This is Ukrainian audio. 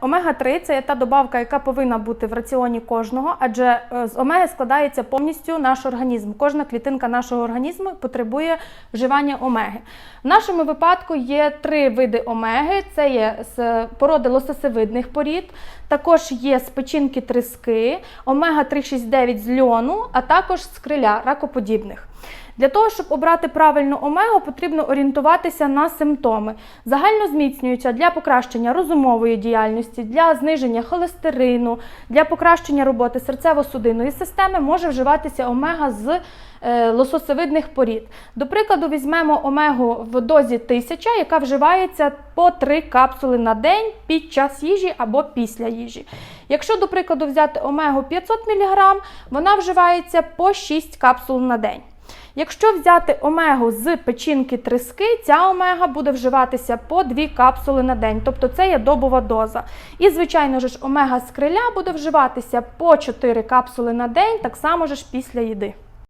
Омега-3 це та добавка, яка повинна бути в раціоні кожного, адже е, з омеги складається повністю наш організм. Кожна клітинка нашого організму потребує вживання омеги. В нашому випадку є три види омеги: це є з породи лососевидних порід, також є з печінки трески, омега-369 з льону, а також з криля ракоподібних. Для того, щоб обрати правильну омегу, потрібно орієнтуватися на симптоми. Загально зміцнююча для покращення розумової діяльності, для зниження холестерину, для покращення роботи серцево-судинної системи може вживатися омега з е, лососевидних порід. До прикладу, візьмемо омегу в дозі 1000, яка вживається по 3 капсули на день під час їжі або після їжі. Якщо, до прикладу, взяти омегу 500 мг, вона вживається по 6 капсул на день. Якщо взяти омегу з печінки трески, ця омега буде вживатися по 2 капсули на день, тобто це є добова доза. І, звичайно ж, омега з криля буде вживатися по 4 капсули на день, так само ж після їди.